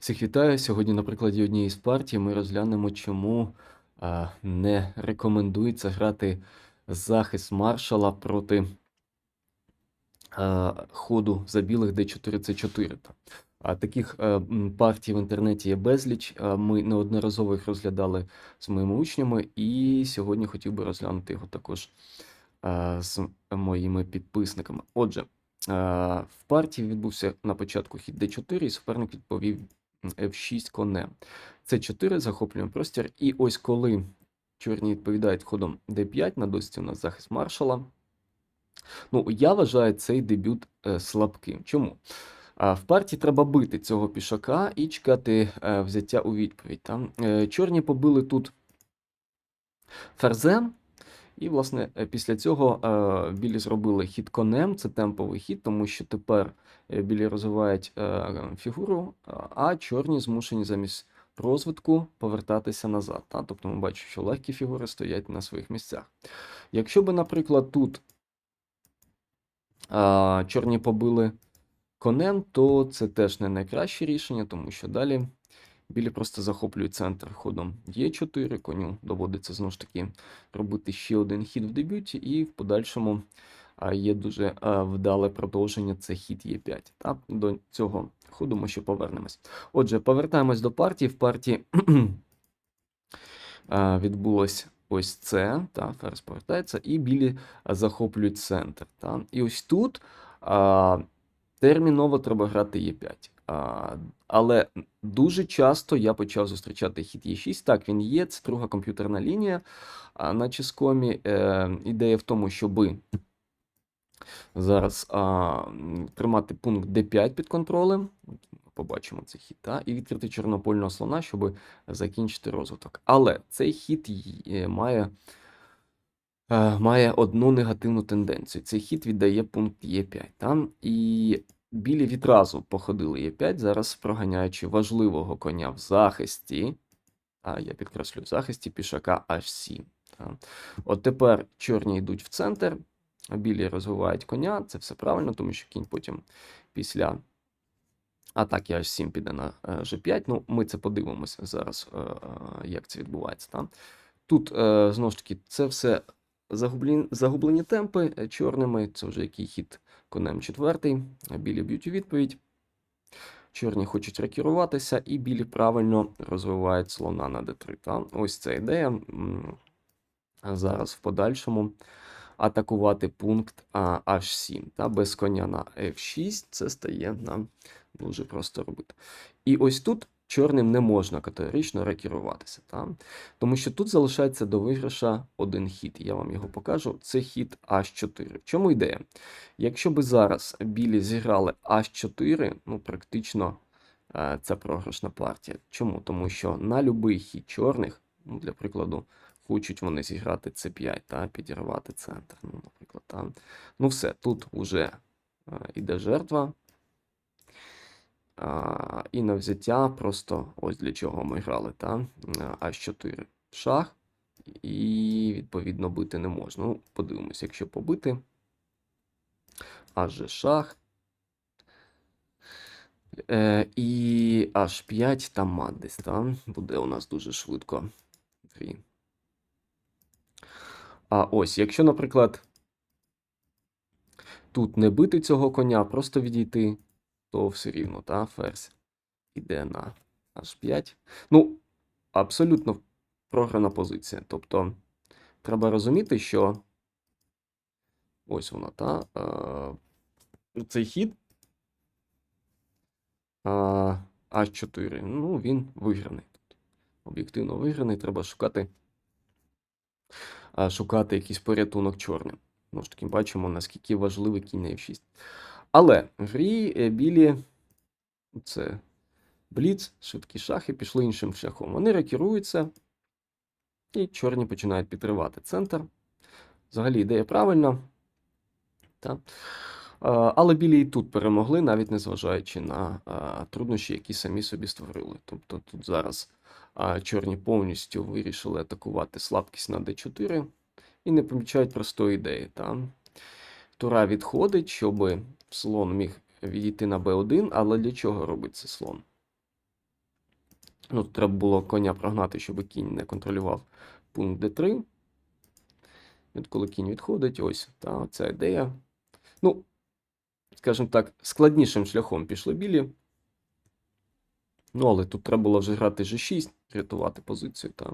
Всіх вітаю. Сьогодні на прикладі однієї з партій ми розглянемо, чому не рекомендується грати захист маршала проти ходу за білих d4 c4. А таких а, партій в інтернеті є безліч. Ми неодноразово їх розглядали з моїми учнями, і сьогодні хотів би розглянути його також з моїми підписниками. Отже, в партії відбувся на початку хід d4, і суперник відповів F6 конем. С4 захоплюємо простір. І ось коли чорні відповідають ходом D5, на досці у нас захист маршала. Ну, я вважаю цей дебют е, слабким. Чому? А, в партії треба бити цього пішака і чекати е, взяття у відповідь. Там, е, чорні побили тут ферзем. І, власне, е, після цього е, білі зробили хід конем, це темповий хід, тому що тепер е, білі розвивають фігуру, а- чорні змушені замість розвитку повертатися назад. Тобто ми бачимо, що легкі фігури стоять на своїх місцях. Якщо би, наприклад, тут чорні побили конем, то це теж не найкраще рішення, тому що далі білі просто захоплюють центр ходом Е4, коню доводиться знову ж таки робити ще один хід в дебюті, і в подальшому є дуже вдале продовження, це хід Е5. Та? До цього ходу ми ще повернемось. Отже, повертаємось до партії. В партії відбулось ось це, та, ферзь повертається, і білі захоплюють центр. Та? І ось тут а, терміново треба грати Е5. А, але дуже часто я почав зустрічати хід Е6. Так, він є, це друга комп'ютерна лінія. А на Ческомі е, ідея в тому, щоби зараз а, тримати пункт D5 під контролем. Побачимо цей хід, та, і відкрити чорнопольного слона, щоб закінчити розвиток. Але цей хід е, має, е, має одну негативну тенденцію. Цей хід віддає пункт Е5. Та, і білі відразу походили Е5, зараз проганяючи важливого коня в захисті. А я підкреслюю, в захисті пішака H7. От тепер чорні йдуть в центр, а білі розвивають коня. Це все правильно, тому що кінь потім після атаки H7 піде на е, G5. Ну, ми це подивимося зараз, е, е, як це відбувається. Тут, е, знову ж таки, це все загублені, загублені темпи е, чорними. Це вже який хід конем четвертий. Білі б'ють у відповідь. Чорні хочуть рекеруватися, і білі правильно розвивають слона на d3. Та? Ось ця ідея. Зараз в подальшому атакувати пункт H7. Та? Без коня на F6 це стає нам дуже просто робити. І ось тут чорним не можна категорично рекеруватися. Та? Тому що тут залишається до виграша один хід. Я вам його покажу. Це хід H4. В чому ідея? Якщо би зараз білі зіграли H4, ну практично е, це програшна партія. Чому? Тому що на будь-який хід чорних, ну, для прикладу, хочуть вони зіграти C5 та підірвати центр. Ну, наприклад, та. Ну все, тут вже е, іде жертва. А, і на взяття просто ось для чого ми грали, та? H4 шах, і відповідно бити не можна. Ну, подивимось, якщо побити. Аж шах. Е, і H5 там мат десь, та? Буде у нас дуже швидко. А ось, якщо, наприклад, тут не бити цього коня, просто відійти, то все рівно, та, ферзь іде на H5. Ну, абсолютно програна позиція. Тобто, треба розуміти, що ось вона, та, е, цей хід а, H4, ну, він виграний. Об'єктивно виграний, треба шукати, а, шукати якийсь порятунок чорним. Ну ж таки, бачимо, наскільки важливий кінь на F6. Але грі е, білі, це бліц, швидкі шахи, пішли іншим шляхом. Вони рекеруються, і чорні починають підривати центр. Взагалі ідея правильна. Та. Але білі і тут перемогли, навіть незважаючи на труднощі, які самі собі створили. Тобто тут зараз чорні повністю вирішили атакувати слабкість на d4 і не помічають простої ідеї. Та? Тура відходить, щоб слон міг відійти на b1, але для чого робить це слон? Ну, треба було коня прогнати, щоб кінь не контролював пункт d3. От коли кінь відходить, ось та ця ідея. Ну, скажімо так, складнішим шляхом пішли білі. Ну, але тут треба було вже грати G6, рятувати позицію, та.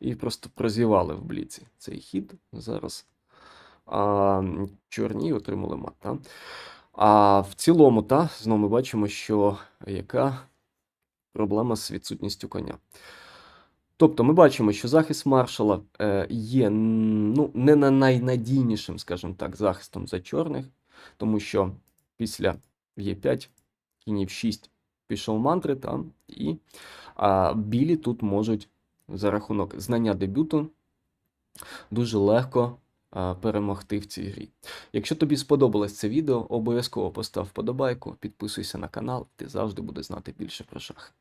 І просто прозівали в бліці цей хід зараз. А, чорні отримали мат. Та. А в цілому, та, знову ми бачимо, що яка проблема з відсутністю коня. Тобто ми бачимо, що захист маршала е, є ну, не на найнадійнішим, скажімо так, захистом за чорних, тому що після Е5 кінь 6 пішов мантри там, і а, білі тут можуть за рахунок знання дебюту дуже легко перемогти в цій грі. Якщо тобі сподобалось це відео, обов'язково постав вподобайку, підписуйся на канал, ти завжди будеш знати більше про шахи.